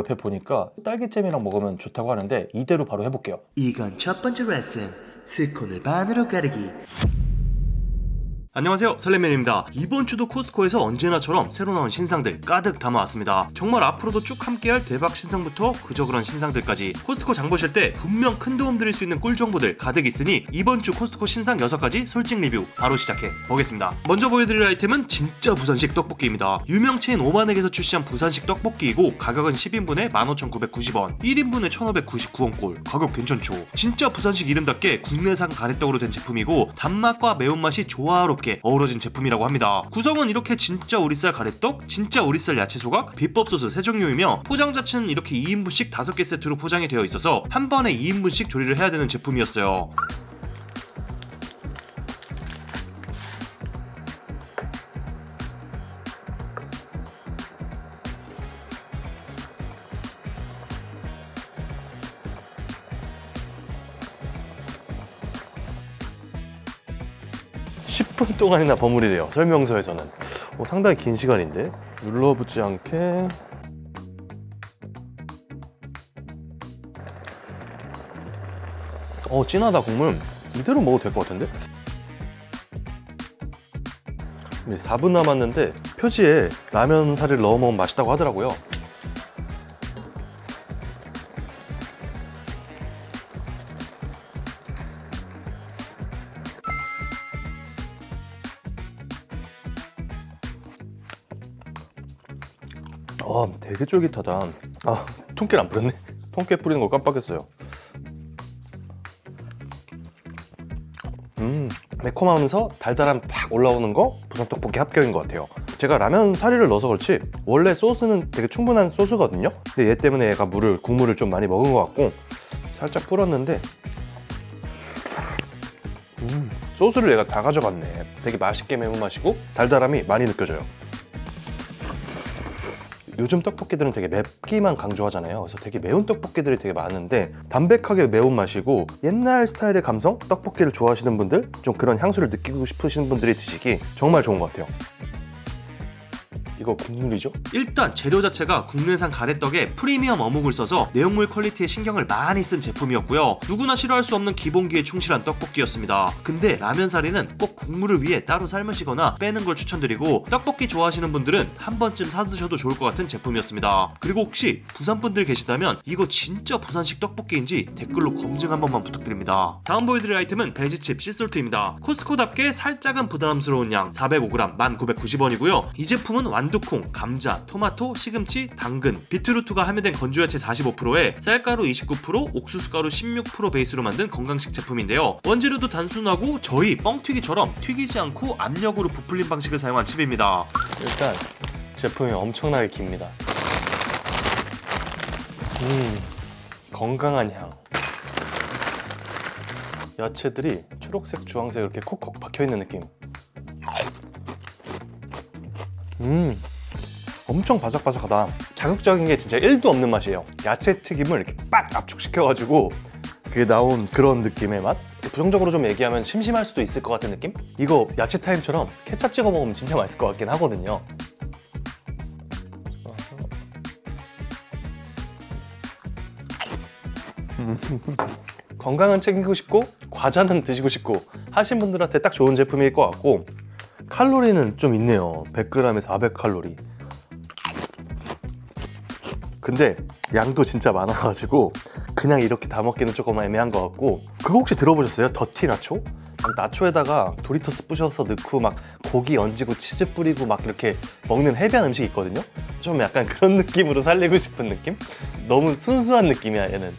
옆에 보니까 딸기잼이랑 먹으면 좋다고 하는데 이대로 바로 해볼게요. 이건 첫 번째 레슨 스콘을 반으로 가르기 안녕하세요 설레맨입니다. 이번 주도 코스트코에서 언제나처럼 새로 나온 신상들 가득 담아왔습니다. 정말 앞으로도 쭉 함께할 대박 신상부터 그저 그런 신상들까지 코스트코 장 보실 때 분명 큰 도움 드릴 수 있는 꿀 정보들 가득 있으니 이번 주 코스트코 신상 6가지 솔직 리뷰 바로 시작해 보겠습니다. 먼저 보여드릴 아이템은 진짜 부산식 떡볶이입니다. 유명 체인 오만액에서 출시한 부산식 떡볶이이고 가격은 10인분에 15,990원 1인분에 1,599원꼴 가격 괜찮죠? 진짜 부산식 이름답게 국내산 가래떡으로 된 제품이고 단맛과 매운맛이 조화롭게 어우러진 제품이라고 합니다. 구성은 이렇게 진짜 우리쌀 가래떡, 진짜 우리쌀 야채 소각, 비법 소스 세 종류이며 포장 자체는 이렇게 2인분씩 5개 세트로 포장이 되어 있어서 한 번에 2인분씩 조리를 해야 되는 제품이었어요. 십분 동안이나 버무리래요. 설명서에서는. 어, 상당히 긴 시간인데. 눌러붙지 않게. 어, 진하다, 국물. 이대로 먹어도 될 것 같은데? 4분 남았는데 표지에 라면 사리를 넣어 먹으면 맛있다고 하더라고요. 되게 쫄깃하다. 아, 통깨를 안 뿌렸네. 통깨 뿌리는 거 깜빡했어요. 음, 매콤하면서 달달함 팍 올라오는 거 부산 떡볶이 합격인 것 같아요. 제가 라면 사리를 넣어서 그렇지 원래 소스는 되게 충분한 소스거든요. 근데 얘 때문에 얘가 물을 국물을 좀 많이 먹은 것 같고 살짝 불었는데 음, 소스를 얘가 다 가져갔네. 되게 맛있게 매운맛이고 달달함이 많이 느껴져요. 요즘 떡볶이들은 되게 맵기만 강조하잖아요. 그래서 되게 매운 떡볶이들이 되게 많은데 담백하게 매운 맛이고 옛날 스타일의 감성 떡볶이를 좋아하시는 분들 좀 그런 향수를 느끼고 싶으신 분들이 드시기 정말 좋은 것 같아요. 이거 국물이죠? 일단 재료 자체가 국내산 가래떡에 프리미엄 어묵을 써서 내용물 퀄리티에 신경을 많이 쓴 제품이었고요. 누구나 싫어할 수 없는 기본기에 충실한 떡볶이였습니다. 근데 라면 사리는 꼭 국물을 위해 따로 삶으시거나 빼는 걸 추천드리고 떡볶이 좋아하시는 분들은 한 번쯤 사드셔도 좋을 것 같은 제품이었습니다. 그리고 혹시 부산 분들 계시다면 이거 진짜 부산식 떡볶이인지 댓글로 검증 한 번만 부탁드립니다. 다음 보여드릴 아이템은 베지칩 시솔트입니다. 코스트코답게 살짝은 부담스러운 양 405g 1,990원이고요. 이 제품은 완 두콩, 감자, 토마토, 시금치, 당근, 비트루트가 함유된 건조야채 45%에 쌀가루 29%, 옥수수가루 16% 베이스로 만든 건강식 제품인데요. 원재료도 단순하고 저희 뻥튀기처럼 튀기지 않고 압력으로 부풀린 방식을 사용한 칩입니다. 일단 제품이 엄청나게 깁니다. 음, 건강한 향. 야채들이 초록색, 주황색 이렇게 콕콕 박혀 있는 느낌. 음, 엄청 바삭바삭하다. 자극적인 게 진짜 1도 없는 맛이에요. 야채 튀김을 이렇게 빡 압축시켜가지고 그게 나온 그런 느낌의 맛? 부정적으로 좀 얘기하면 심심할 수도 있을 것 같은 느낌? 이거 야채 타임처럼 케찹 찍어 먹으면 진짜 맛있을 것 같긴 하거든요. 건강은 챙기고 싶고 과자는 드시고 싶고 하신 분들한테 딱 좋은 제품일 것 같고 칼로리는 좀 있네요 100g에 400칼로리 근데 양도 진짜 많아가지고 그냥 이렇게 다 먹기는 조금 애매한 것 같고 그거 혹시 들어보셨어요? 더티 나초? 나초에다가 도리토스 부셔서 넣고 막 고기 얹고 치즈 뿌리고 막 이렇게 먹는 해변 음식 있거든요? 좀 약간 그런 느낌으로 살리고 싶은 느낌? 너무 순수한 느낌이야 얘는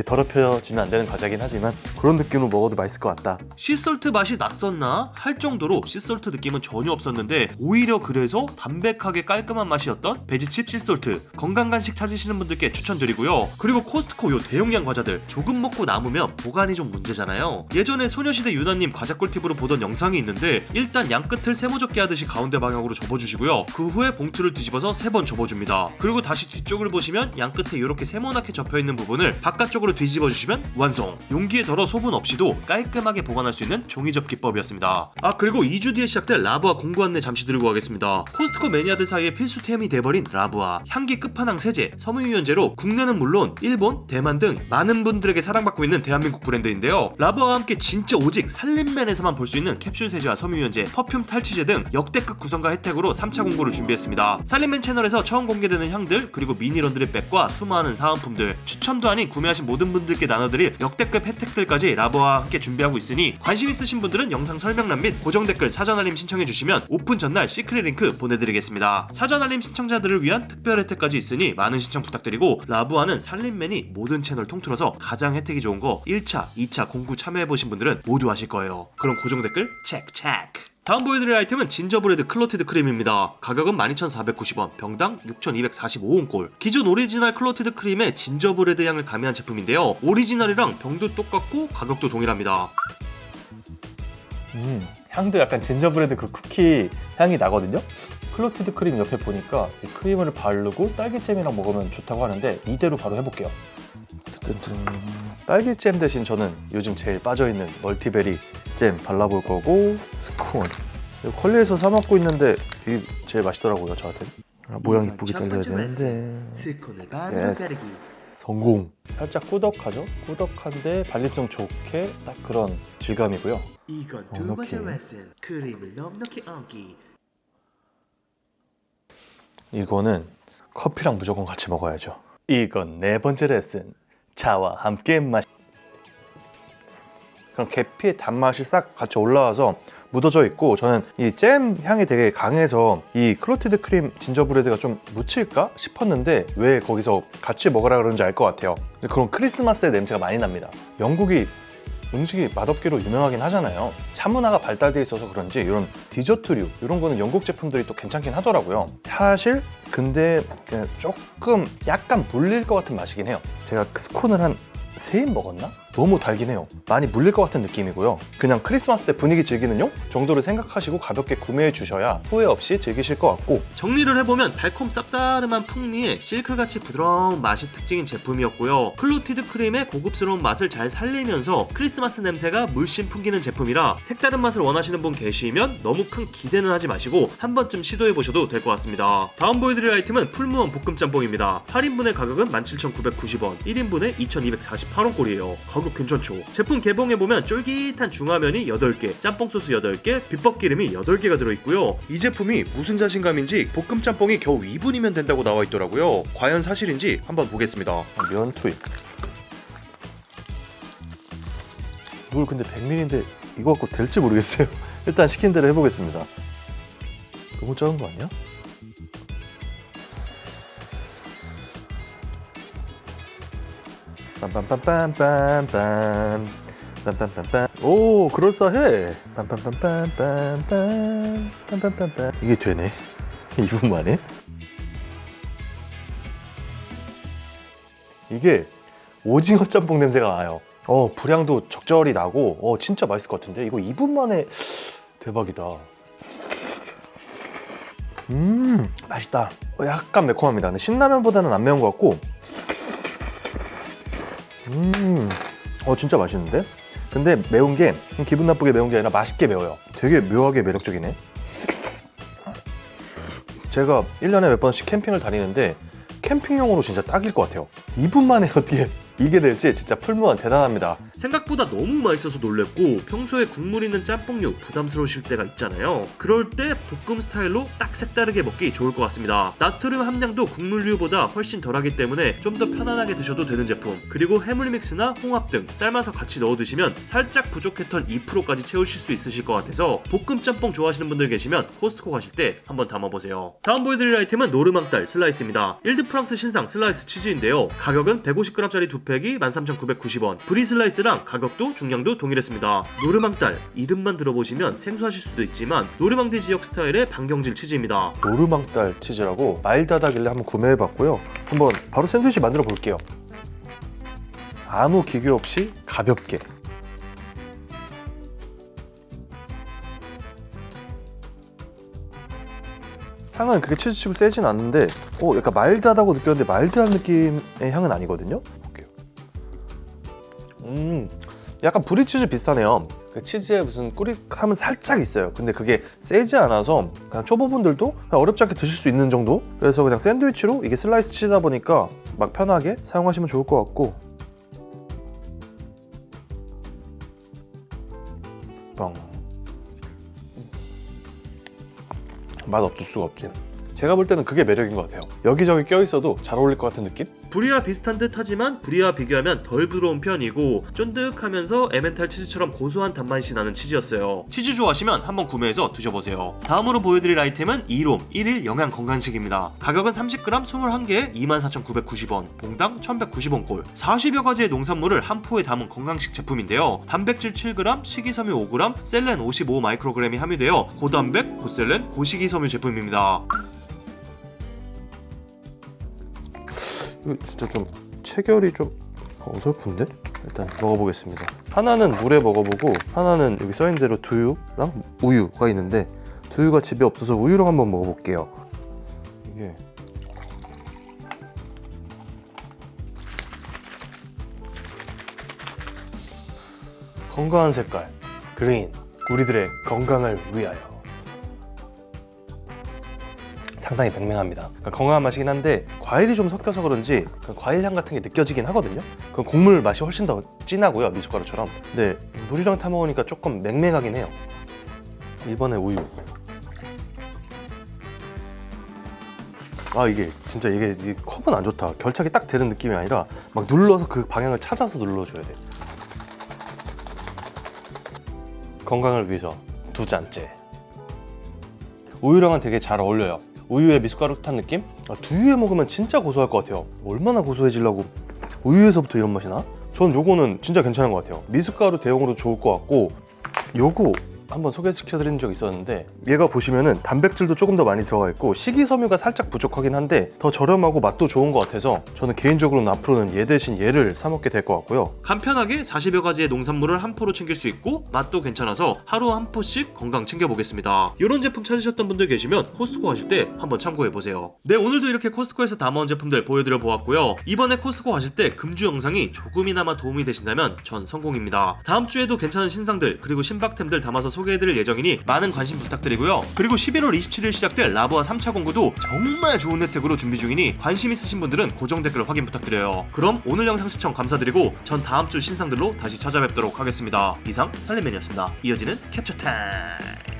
이렇게 더럽혀지면 안 되는 과자긴 하지만 그런 느낌으로 먹어도 맛있을 것 같다. 시솔트 맛이 낯섰나? 할 정도로 시솔트 느낌은 전혀 없었는데 오히려 그래서 담백하게 깔끔한 맛이었던 베지칩 시솔트 건강 간식 찾으시는 분들께 추천드리고요. 그리고 코스트코 요 대용량 과자들 조금 먹고 남으면 보관이 좀 문제잖아요. 예전에 소녀시대 유나님 과자 꿀팁으로 보던 영상이 있는데 일단 양 끝을 세모젓기 하듯이 가운데 방향으로 접어주시고요. 그 후에 봉투를 뒤집어서 세 번 접어줍니다. 그리고 다시 뒤쪽을 보시면 양 끝에 이렇게 세모나게 접혀 있는 부분을 바깥쪽으로 반대쪽으로 뒤집어 주시면 완성. 용기에 덜어 소분 없이도 깔끔하게 보관할 수 있는 종이 접 기법이었습니다. 아 그리고 2주 뒤에 시작될 라부아 공구 안내 잠시 드리고 가겠습니다. 코스트코 매니아들 사이의 필수템이 돼버린 라부아 향기 끝판왕 세제 섬유유연제로 국내는 물론 일본, 대만 등 많은 분들에게 사랑받고 있는 대한민국 브랜드인데요. 라부아와 함께 진짜 오직 살림맨에서만 볼 수 있는 캡슐 세제와 섬유유연제, 퍼퓸 탈취제 등 역대급 구성과 혜택으로 3차 공고를 준비했습니다. 살림맨 채널에서 처음 공개되는 향들 그리고 미니 런드리 백과 수많은 사은품들 추첨도 아닌 구매하신 모든 분들께 나눠드릴 역대급 혜택들까지 라부아와 함께 준비하고 있으니 관심 있으신 분들은 영상 설명란 및 고정 댓글 사전 알림 신청해 주시면 오픈 전날 시크릿 링크 보내드리겠습니다. 사전 알림 신청자들을 위한 특별 혜택까지 있으니 많은 신청 부탁드리고 라부아는 살림맨이 모든 채널 통틀어서 가장 혜택이 좋은 거 1차, 2차 공구 참여해보신 분들은 모두 아실 거예요. 그럼 고정 댓글 체크 체크. 다음 보여드릴 아이템은 진저브레드 클로티드 크림입니다. 가격은 12,490원, 병당 6,245원꼴. 기존 오리지널 클로티드 크림에 진저브레드 향을 가미한 제품인데요. 오리지널이랑 병도 똑같고 가격도 동일합니다. 음, 향도 약간 진저브레드 그 쿠키 향이 나거든요. 클로티드 크림 옆에 보니까 이 크림을 바르고 딸기잼이랑 먹으면 좋다고 하는데 이대로 바로 해볼게요. 뚜뚜뚜. 딸기잼 대신 저는 요즘 제일 빠져있는 멀티베리 잼 발라볼 거고 스콘. 이거 컬리에서 사 먹고 있는데 이게 제일 맛있더라고요 저한테. 아, 모양 이쁘게 레슨. 되는데. 스콘을 예스. 성공. 살짝 꾸덕하죠? 꾸덕한데 발림성 좋게 딱 그런 질감이고요. 이건 어, 두 번째. 레슨 크림을 넉넉히 얹기 이거는 커피랑 무조건 같이 먹어야죠. 이건 네 번째 레슨. 차와 함께 마시. 그럼 계피의 단맛이 싹 같이 올라와서 묻어져 있고 저는 이 잼 향이 되게 강해서 이 클로티드 크림 진저브레드가 좀 묻힐까 싶었는데 왜 거기서 같이 먹으라 그러는지 알 것 같아요. 그런 크리스마스의 냄새가 많이 납니다. 영국이 음식이 맛없기로 유명하긴 하잖아요. 차 문화가 발달돼 있어서 그런지 이런 디저트류 이런 거는 영국 제품들이 또 괜찮긴 하더라고요. 사실 근데 조금 약간 물릴 것 같은 맛이긴 해요. 제가 스콘을 한 세 입 먹었나? 너무 달긴 해요. 많이 물릴 것 같은 느낌이고요. 그냥 크리스마스 때 분위기 즐기는 용 정도를 생각하시고 가볍게 구매해 주셔야 후회 없이 즐기실 것 같고 정리를 해보면 달콤 쌉싸름한 풍미에 실크같이 부드러운 맛이 특징인 제품이었고요. 클로티드 크림의 고급스러운 맛을 잘 살리면서 크리스마스 냄새가 물씬 풍기는 제품이라 색다른 맛을 원하시는 분 계시면 너무 큰 기대는 하지 마시고 한 번쯤 시도해 보셔도 될 것 같습니다. 다음 보여드릴 아이템은 풀무원 볶음짬뽕입니다. 8인분의 가격은 17,990원, 1인분에 2,248원꼴이에요. 가격 괜찮죠? 제품 개봉해보면 쫄깃한 중화면이 8개, 짬뽕 소스 8개, 비법 기름이 8개가 들어있고요. 이 제품이 무슨 자신감인지 볶음 짬뽕이 겨우 2분이면 된다고 나와 있더라고요. 과연 사실인지 한번 보겠습니다. 면 투입. 물 근데 100ml인데 이거 갖고 될지 모르겠어요. 일단 시킨 대로 해보겠습니다. 너무 작은 거 아니야? 빰빰빰빰빰빰 빰빰빰빰 오 그럴싸해 빰빰빰빰빰빰 빰빰빰빰 이게 되네 2분 만에 이게 오징어 짬뽕 냄새가 나요. 어 불향도 적절히 나고 어 진짜 맛있을 것 같은데 이거 2분 만에 대박이다. 음 맛있다. 어, 약간 매콤합니다. 근데 신라면보다는 안 매운 것 같고 음 어 진짜 맛있는데? 근데 매운 게 기분 나쁘게 매운 게 아니라 맛있게 매워요. 되게 묘하게 매력적이네. 제가 1년에 몇 번씩 캠핑을 다니는데 캠핑용으로 진짜 딱일 것 같아요. 2분 만에 어떻게 이게 될지 진짜 풀무원 대단합니다. 생각보다 너무 맛있어서 놀랬고 평소에 국물 있는 짬뽕류 부담스러우실 때가 있잖아요. 그럴 때 볶음 스타일로 딱 색다르게 먹기 좋을 것 같습니다. 나트륨 함량도 국물류보다 훨씬 덜하기 때문에 좀 더 편안하게 드셔도 되는 제품. 그리고 해물 믹스나 홍합 등 삶아서 같이 넣어 드시면 살짝 부족했던 2%까지 채우실 수 있으실 것 같아서 볶음 짬뽕 좋아하시는 분들 계시면 코스트코 가실 때 한번 담아보세요. 다음 보여드릴 아이템은 노르망딸 슬라이스입니다. 일드 프랑스 신상 슬라이스 치즈인데요. 가격은 150g짜리 두 팩이 13,990원. 브리 슬라이스랑 가격도 중량도 동일했습니다. 노르망딸 이름만 들어보시면 생소하실 수도 있지만 노르망디 지역 스타일의 반경질 치즈입니다. 노르망딸 치즈라고 말다다길래 한번 구매해봤고요. 한번 바로 샌드위치 만들어 볼게요. 아무 기교 없이 가볍게. 향은 그렇게 치즈치고 세진 않는데 어, 약간 마일드하다고 느꼈는데 마일드한 느낌의 향은 아니거든요. 음, 약간 브리치즈 비슷하네요. 그 치즈에 무슨 꾸릭함은 살짝 있어요. 근데 그게 세지 않아서 그냥 초보분들도 그냥 어렵지 않게 드실 수 있는 정도? 그래서 그냥 샌드위치로 이게 슬라이스 치다 보니까 막 편하게 사용하시면 좋을 것 같고 빵. 맛 없을 수가 없지. 제가 볼 때는 그게 매력인 것 같아요. 여기저기 껴있어도 잘 어울릴 것 같은 느낌? 브리와 비슷한 듯 하지만 브리와 비교하면 덜 부드러운 편이고 쫀득하면서 에멘탈 치즈처럼 고소한 단맛이 나는 치즈였어요. 치즈 좋아하시면 한번 구매해서 드셔보세요. 다음으로 보여드릴 아이템은 이롬 1일 영양 건강식입니다. 가격은 30g 21개에 24,990원, 봉당 1,190원꼴. 40여 가지의 농산물을 한 포에 담은 건강식 제품인데요. 단백질 7g, 식이섬유 5g, 셀렌 55 마이크로그램이 함유되어 고단백, 고셀렌, 고식이섬유 제품입니다. 이거 진짜 좀 체결이 좀 어설픈데? 일단 먹어보겠습니다. 하나는 물에 먹어보고 하나는 여기 써있는 대로 두유랑 우유가 있는데 두유가 집에 없어서 우유랑 한번 먹어볼게요. 이게 건강한 색깔 그린 우리들의 건강을 위하여 상당히 맹맹합니다. 그러니까 건강한 맛이긴 한데 과일이 좀 섞여서 그런지 그 과일 향 같은 게 느껴지긴 하거든요. 그 곡물 맛이 훨씬 더 진하고요 미숫가루처럼. 근데 물이랑 타 먹으니까 조금 맹맹하긴 해요. 이번에 우유. 아 이게 진짜 이게, 이게 컵은 안 좋다. 결착이 딱 되는 느낌이 아니라 막 눌러서 그 방향을 찾아서 눌러줘야 돼. 건강을 위해서 두 잔째. 우유랑은 되게 잘 어울려요. 우유에 미숫가루 탄 느낌? 아, 두유에 먹으면 진짜 고소할 것 같아요. 얼마나 고소해지려고 우유에서부터 이런 맛이 나? 전 요거는 진짜 괜찮은 것 같아요. 미숫가루 대용으로 좋을 것 같고 요거 한번 소개시켜드린 적 있었는데 얘가 보시면은 단백질도 조금 더 많이 들어가 있고 식이섬유가 살짝 부족하긴 한데 더 저렴하고 맛도 좋은 것 같아서 저는 개인적으로는 앞으로는 얘 대신 얘를 사 먹게 될 것 같고요. 간편하게 40여 가지의 농산물을 한 포로 챙길 수 있고 맛도 괜찮아서 하루 한 포씩 건강 챙겨보겠습니다. 이런 제품 찾으셨던 분들 계시면 코스트코 가실 때 한번 참고해 보세요. 네 오늘도 이렇게 코스트코에서 담아온 제품들 보여드려 보았고요. 이번에 코스트코 가실 때 금주 영상이 조금이나마 도움이 되신다면 전 성공입니다. 다음 주에도 괜찮은 신상들 그리고 신박템들 담아서 소개해드릴 예정이니 많은 관심 부탁드리고요. 그리고 11월 27일 시작될 라부와 3차 공구도 정말 좋은 혜택으로 준비 중이니 관심 있으신 분들은 고정 댓글 확인 부탁드려요. 그럼 오늘 영상 시청 감사드리고 전 다음 주 신상들로 다시 찾아뵙도록 하겠습니다. 이상 살레맨이었습니다. 이어지는 캡처 타임.